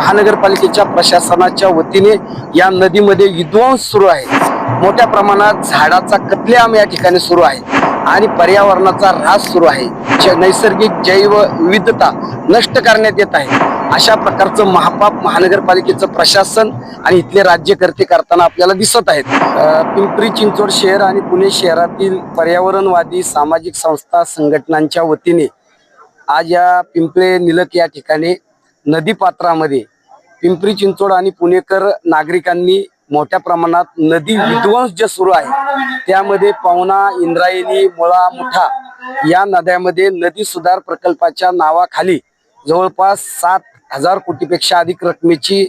महानगरपालिकेच्या प्रशासनाच्या वतीने या नदीमध्ये विध्वंस सुरू आहे. मोठ्या प्रमाणात झाडाचा कत्लेआम या ठिकाणी सुरू आहे. आणि पर्यावरणाचा ऱ्हास सुरू आहे. ज- नैसर्गिक जैव विविधता नष्ट करण्यात येत आहे. अशा प्रकारचं महापाप महानगरपालिकेचं प्रशासन आणि इथले राज्यकर्ते करताना आपल्याला दिसत आहेत. पिंपरी चिंचवड शहर आणि पुणे शहरातील पर्यावरणवादी सामाजिक संस्था संघटनांच्या वतीने आज या पिंपळे निलक या ठिकाणी नदीपात्रामध्ये पिंपरी चिंचवड आणि पुणेकर नागरिकांनी मोठ्या प्रमाणात नदी विध्वंस जे सुरू आहे त्यामध्ये पवना इंद्रायणी मुळा मुठा या नद्यामध्ये नदी सुधार प्रकल्पाच्या नावाखाली जवळपास सात हजार कोटीपेक्षा अधिक रकमेची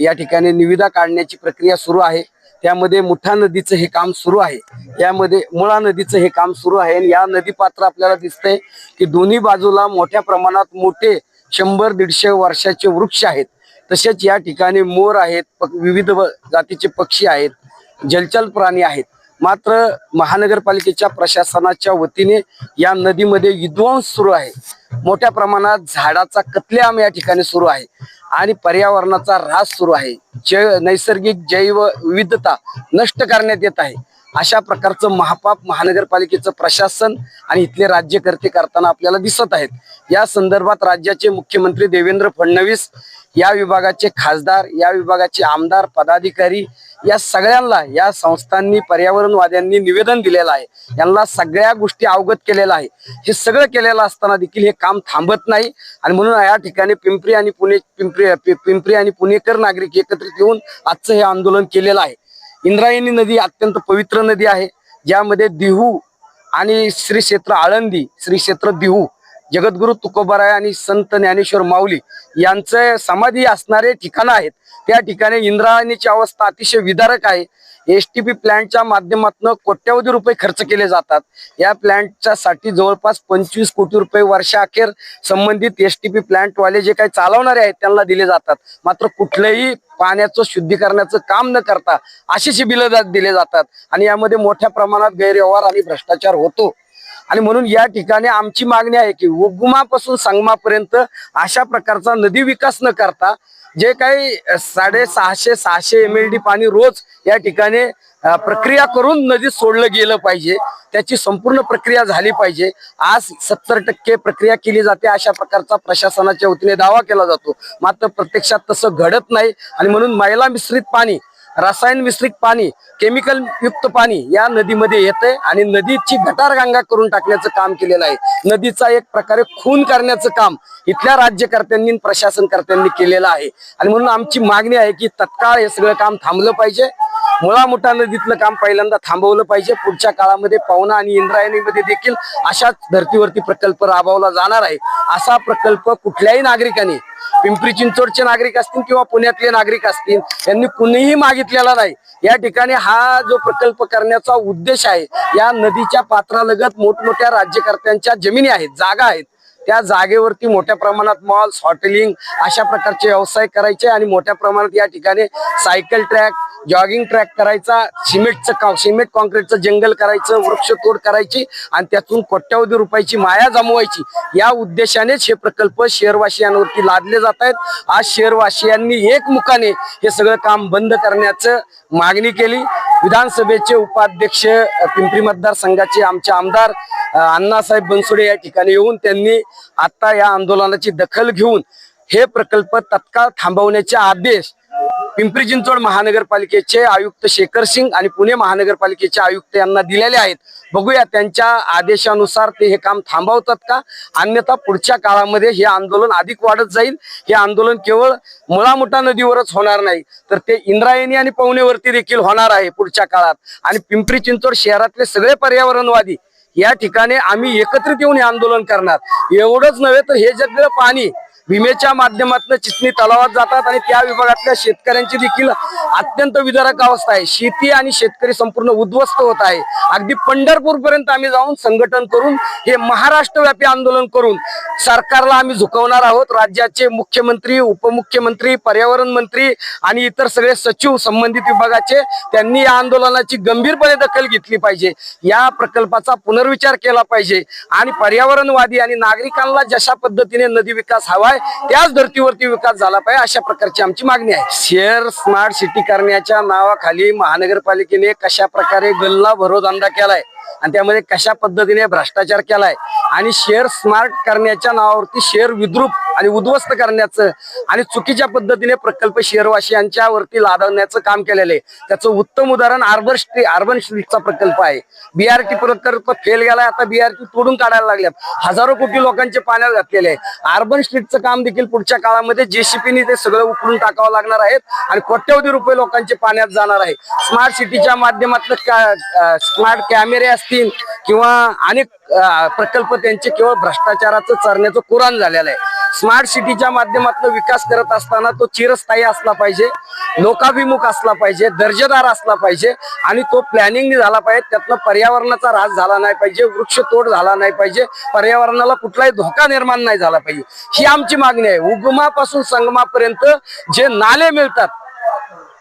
या ठिकाणी निविदा काढण्याची प्रक्रिया सुरू आहे. त्यामध्ये मुठा नदीचं हे काम सुरू आहे. यामध्ये मुळा नदीचं हे काम सुरू आहे. आणि या नदी पात्र आपल्याला दिसतंय की दोन्ही बाजूला मोठ्या प्रमाणात मोठे शंभर दीडशे वर्षाचे वृक्ष आहेत. तसेच या ठिकाणी मोर आहेत विविध व- जातीचे पक्षी आहेत जलचल प्राणी आहेत. मात्र महानगरपालिकेच्या प्रशासनाच्या वतीने या नदीमध्ये विध्वंस सुरू आहे. मोठ्या प्रमाणात झाडाचा कत्लेआम या ठिकाणी सुरू आहे आणि पर्यावरणाचा ऱ्हास सुरू आहे. जैव नैसर्गिक जैव विविधता नष्ट करण्यात येत आहे. अशा प्रकारचं महापाप महानगरपालिकेचं प्रशासन आणि इथले राज्यकर्ते करताना आपल्याला दिसत आहेत. या संदर्भात राज्याचे मुख्यमंत्री देवेंद्र फडणवीस या विभागाचे खासदार या विभागाचे आमदार पदाधिकारी या सगळ्यांना या संस्थांनी पर्यावरणवाद्यांनी निवेदन दिलेलं आहे. यांना सगळ्या गोष्टी अवगत केलेल्या आहे. हे सगळं केलेलं असताना देखील हे काम थांबत नाही. आणि म्हणून या ठिकाणी पिंपरी आणि पुणे पिंपरी पिंपरी आणि पुणेकर नागरिक एकत्रित येऊन आजचं हे आंदोलन केलेलं आहे. इंद्रायणी नदी अत्यंत पवित्र नदी आहे ज्यामध्ये दिहू आणि श्री क्षेत्र आळंदी श्री क्षेत्र दिहू जगद्गुरु तुकोबाराय आणि संत ज्ञानेश्वर माऊली यांचे समाधी असणारे ठिकाणं आहेत. त्या ठिकाणी इंद्रायणीची अवस्था अतिशय विदारक आहे. एस टी पी प्लॅन्टच्या माध्यमातून कोट्यवधी रुपये खर्च केले जातात. या प्लॅन्टच्या साठी जवळपास पंचवीस कोटी रुपये वर्षाअखेर संबंधित एस टी पी प्लॅन्टवाले जे काही चालवणारे आहेत त्यांना दिले जातात. मात्र कुठलंही पाण्याचं शुद्धीकरणाचं काम न करता अशीच बिलं दिले जातात. आणि यामध्ये मोठ्या प्रमाणात गैरव्यवहार आणि भ्रष्टाचार होतो. आणि म्हणून या ठिकाणी आमची मागणी आहे की उगमापासून संगमापर्यंत अशा प्रकारचा नदी विकास न करता जे काही साडे सहाशे सहाशे एम एल डी पाणी रोज या ठिकाणी प्रक्रिया करून नदीत सोडलं गेलं पाहिजे. त्याची संपूर्ण प्रक्रिया झाली पाहिजे. आज सत्तर टक्के प्रक्रिया केली जाते अशा प्रकारचा प्रशासनाच्या वतीने दावा केला जातो. मात्र प्रत्यक्षात तसं घडत नाही आणि म्हणून मैला मिश्रित पाणी रसायन मिश्रित पाणी केमिकल युक्त पाणी या नदीमध्ये येते आणि नदीची गटारगंगा करून टाकण्याचं काम केलेलं आहे. नदीचा एक प्रकारे खून करण्याचं काम इथल्या राज्यकर्त्यांनी प्रशासनकर्त्यांनी केलेलं आहे. आणि म्हणून आमची मागणी आहे की तत्काळ हे सगळं काम थांबलं पाहिजे. मुळा मोठा नदीतलं काम पहिल्यांदा थांबवलं पाहिजे. पुढच्या काळामध्ये पावना आणि इंद्रायणीमध्ये देखील अशाच धर्तीवरती प्रकल्प राबवला जाणार आहे. असा प्रकल्प कुठल्याही नागरिकाने पिंपरी चिंचवडचे नागरिक असतील किंवा पुण्यातले नागरिक असतील यांनी कुणीही मागितलेला नाही. या ठिकाणी हा जो प्रकल्प करण्याचा उद्देश आहे या नदीच्या पात्रालगत मोठमोठ्या राज्यकर्त्यांच्या जमिनी आहेत जागा आहेत. त्या जागेवरती मोठ्या प्रमाणात मॉल्स हॉटेलिंग अशा प्रकारचे व्यवसाय करायचे आणि मोठ्या प्रमाणात या ठिकाणी सायकल ट्रॅक जॉगिंग ट्रॅक करायचा सिमेंटचं सिमेंट कॉन्क्रीटचं जंगल करायचं वृक्षतोड करायची आणि त्यातून कोट्यावधी रुपयाची माया जमवायची. या उद्देशानेच हे प्रकल्प शहरवासियांवरती लादले जात आहेत. आज शहरवासियांनी एकमुखाने हे सगळं काम बंद करण्याचं मागणी केली. विधानसभेचे उपाध्यक्ष पिंपरी मतदारसंघाचे आमचे आमदार अण्णासाहेब बनसोडे या ठिकाणी येऊन त्यांनी आता या आंदोलनाची दखल घेऊन हे प्रकल्प तत्काळ थांबवण्याचे आदेश पिंपरी चिंचवड महानगरपालिकेचे आयुक्त शेखर सिंग आणि पुणे महानगरपालिकेचे आयुक्त यांना दिलेले आहेत. बघूया त्यांच्या आदेशानुसार ते हे काम थांबवतात का? अन्यथा पुढच्या काळामध्ये हे आंदोलन अधिक वाढत जाईल. हे आंदोलन केवळ मुळामुठा नदीवरच होणार नाही तर ते इंद्रायणी आणि पवनेवरती देखील होणार आहे पुढच्या काळात. आणि पिंपरी चिंचवड शहरातले सगळे पर्यावरणवादी या ठिकाणी आम्ही एकत्रित येऊन हे आंदोलन करणार. एवढंच नव्हे तर हे सगळं पाणी भीमेच्या माध्यमातून चिचणी तलावात जातात आणि त्या विभागातल्या शेतकऱ्यांची देखील अत्यंत विदारक अवस्था आहे. शेती आणि शेतकरी संपूर्ण उद्ध्वस्त होत आहे. अगदी पंढरपूर पर्यंत आम्ही जाऊन संघटन करून हे महाराष्ट्रव्यापी आंदोलन करून सरकारला आम्ही झुकवणार आहोत. राज्याचे मुख्यमंत्री उपमुख्यमंत्री पर्यावरण मंत्री आणि इतर सगळे सचिव संबंधित विभागाचे त्यांनी या आंदोलनाची गंभीरपणे दखल घेतली पाहिजे. या प्रकल्पाचा पुनर्विचार केला पाहिजे. आणि पर्यावरणवादी आणि नागरिकांना जशा पद्धतीने नदी विकास हवाय आहे. त्याच धर्तीवरती विकास झाला पाहिजे अशा प्रकारची आमची मागणी आहे. शेअर स्मार्ट सिटी करण्याच्या नावाखाली महानगरपालिकेने कशा प्रकारे गल्ला भरोधंदा केलाय आणि त्यामध्ये कशा पद्धतीने भ्रष्टाचार केलाय आणि शेअर स्मार्ट करण्याच्या नावावरती शेअर विद्रुप आणि उद्ध्वस्त करण्याचं आणि चुकीच्या पद्धतीने प्रकल्प शहरवासियांच्यावरती लादवण्याचं काम केलेलं आहे. त्याचं उत्तम उदाहरण अर्बन स्ट्री अर्बन स्ट्रीटचा प्रकल्प आहे. बीआरटी प्रकल्प फेल गेलाय आता बीआरटी तोडून काढायला लागल्यात. हजारो कोटी लोकांचे पाण्यात घातलेले आहे. अर्बन स्ट्रीटचं काम देखील पुढच्या काळामध्ये जेसीपीने ते सगळं उकळून टाकावं लागणार आहेत आणि कोट्यवधी रुपये लोकांचे पाण्यात जाणार आहे. स्मार्ट सिटीच्या माध्यमातलं स्मार्ट कॅमेरे असतील किंवा अनेक प्रकल्प त्यांचे केवळ भ्रष्टाचाराचं चरण्याचं कुराण झालेलं आहे. स्मार्ट सिटीच्या माध्यमातून विकास करत असताना तो चिरस्थायी असला पाहिजे लोकाभिमुख असला पाहिजे दर्जेदार असला पाहिजे आणि तो प्लॅनिंग झाला पाहिजे. त्यातनं पर्यावरणाचा ऱ्हास झाला नाही पाहिजे वृक्षतोड झाला नाही पाहिजे पर्यावरणाला कुठलाही धोका निर्माण नाही झाला पाहिजे. ही आमची मागणी आहे. उगमापासून संगमापर्यंत जे नाले मिळतात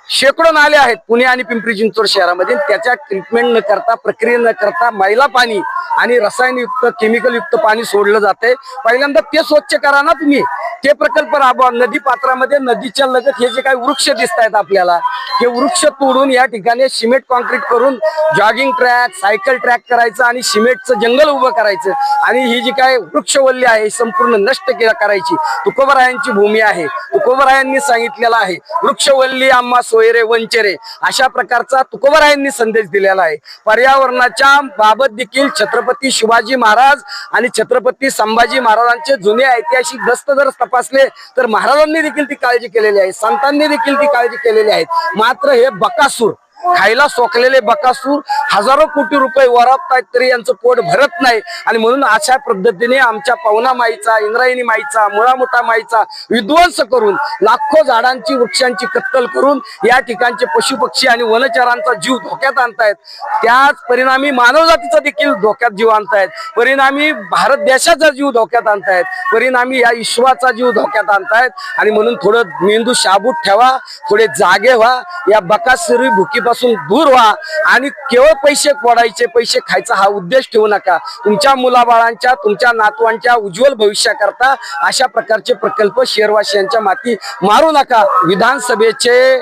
शेकडो नाले आहेत पुणे आणि पिंपरी चिंचवड शहरामध्ये. त्याच्या ट्रीटमेंट न करता प्रक्रिया न करता मैला पाणी आणि रसायनयुक्त केमिकलयुक्त पाणी सोडलं जाते पहिल्यांदा ते स्वच्छ करा ना तुम्ही. ते प्रकल्प राबवा. नदी पात्रामध्ये नदीच्या लगत हे जे काही वृक्ष दिसत आहेत आपल्याला हे वृक्ष तोडून या ठिकाणी सिमेंट कॉन्क्रीट करून जॉगिंग ट्रॅक सायकल ट्रॅक करायचं आणि सिमेंटचं जंगल उभं करायचं. आणि ही जी काय वृक्षवल्ली आहे संपूर्ण नष्ट करायची. तुकोबरायांची भूमी आहे. तुकोबरायांनी सांगितलेलं आहे वृक्षवल्ली आम्हा सोयरे वंचरे अशा प्रकारचा तुकोबरायांनी संदेश दिलेला आहे. पर्यावरणाच्या बाबत देखील छत्रपती शिवाजी महाराज आणि छत्रपती संभाजी महाराजांचे जुने ऐतिहासिक दस्त जर तपासले तर महाराजांनी देखील ती काळजी केलेली आहे संतांनी देखील ती काळजी केलेली आहे. मात्र हे बकासूर खायला सोकलेले बकासूर हजारो कोटी रुपये वरापतायत तरी यांचं पोट भरत नाही. आणि म्हणून अशा पद्धतीने आमच्या पवना माईचा इंद्रायणी माईचा मुळामुठा माईचा विध्वंस करून लाखो झाडांची वृक्षांची कत्तल करून या ठिकाणचे पशु पक्षी आणि वनचरांचा जीव धोक्यात आणतायत. त्याच परिणामी मानवजातीचा देखील धोक्यात जीव आणतायत. परिणामी भारत देशाचा जीव धोक्यात आणतायत. परिणामी या विश्वाचा जीव धोक्यात आणतायत. आणि म्हणून थोडं मेंदू शाबूत ठेवा थोडे जागे व्हा. या बकासुरी भुकीपासून दूर व्हा आणि केवळ पैसे फोडायचे पैसे खायचा हा उद्देश ठेवू नका. तुमच्या मुलाबाळांच्या तुमच्या नातवांच्या उज्ज्वल भविष्याकरता अशा प्रकारचे प्रकल्प शहरवासियांच्या माती मारू नका. विधानसभेचे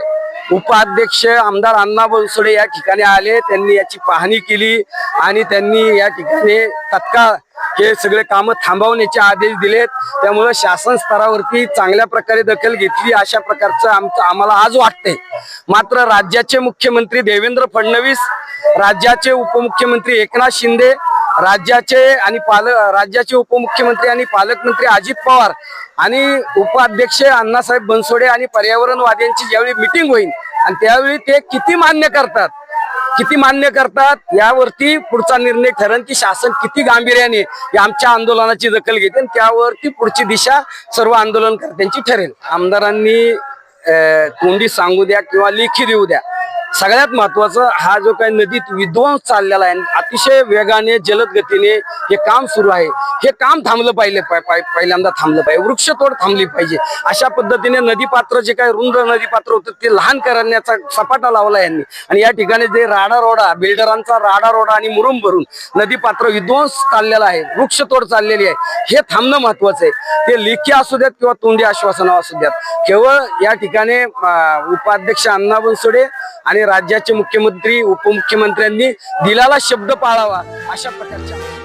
उपाध्यक्ष आमदार अण्णा बनसोडे या ठिकाणी आले. त्यांनी याची पाहणी केली आणि त्यांनी या ठिकाणी तत्काळ हे सगळे कामं थांबवण्याचे आदेश दिलेत. त्यामुळं शासन स्तरावरती चांगल्या प्रकारे दखल घेतली अशा प्रकारचं आमचं आम्हाला आज वाटतंय. मात्र राज्याचे मुख्यमंत्री देवेंद्र फडणवीस राज्याचे उपमुख्यमंत्री एकनाथ शिंदे राज्याचे आणि पाल राज्याचे उपमुख्यमंत्री आणि पालकमंत्री अजित पवार आणि उपाध्यक्ष अण्णासाहेब बनसोडे आणि पर्यावरणवाद्यांची ज्यावेळी मिटिंग होईल आणि त्यावेळी ते किती मान्य करतात किती मान्य करतात यावरती पुढचा निर्णय ठरण की शासन किती गांभीर्याने या आमच्या आंदोलनाची दखल घेते आणि त्यावरती पुढची दिशा सर्व आंदोलनकर्त्यांची ठरेल. आमदारांनी तोंडी सांगू द्या किंवा लेखी देऊ द्या. सगळ्यात महत्वाचं हा जो काही नदीत विध्वंस चाललेला आहे अतिशय वेगाने जलद गतीने हे काम सुरू आहे. हे काम थांबलं पाहिजे पहिल्यांदा थांबलं पाहिजे. वृक्षतोड थांबली पाहिजे. अशा पद्धतीने नदीपात्र जे काही रुंद नदीपात्र होतं ते लहान करण्याचा सपाटा लावला यांनी. आणि या ठिकाणी जे राडा रोडा बिल्डरांचा राडा रोडा आणि मुरुम भरून नदीपात्र विध्वंस चाललेला आहे वृक्षतोड चाललेली आहे हे थांबणं महत्वाचं आहे. ते लेखी असू द्यात किंवा तोंडी आश्वासन असू द्यात. केवळ या ठिकाणी उपाध्यक्ष अण्णा बनसोडे आणि राज्याचे मुख्यमंत्री उपमुख्यमंत्र्यांनी दिलाला शब्द पाळावा अशा प्रकारच्या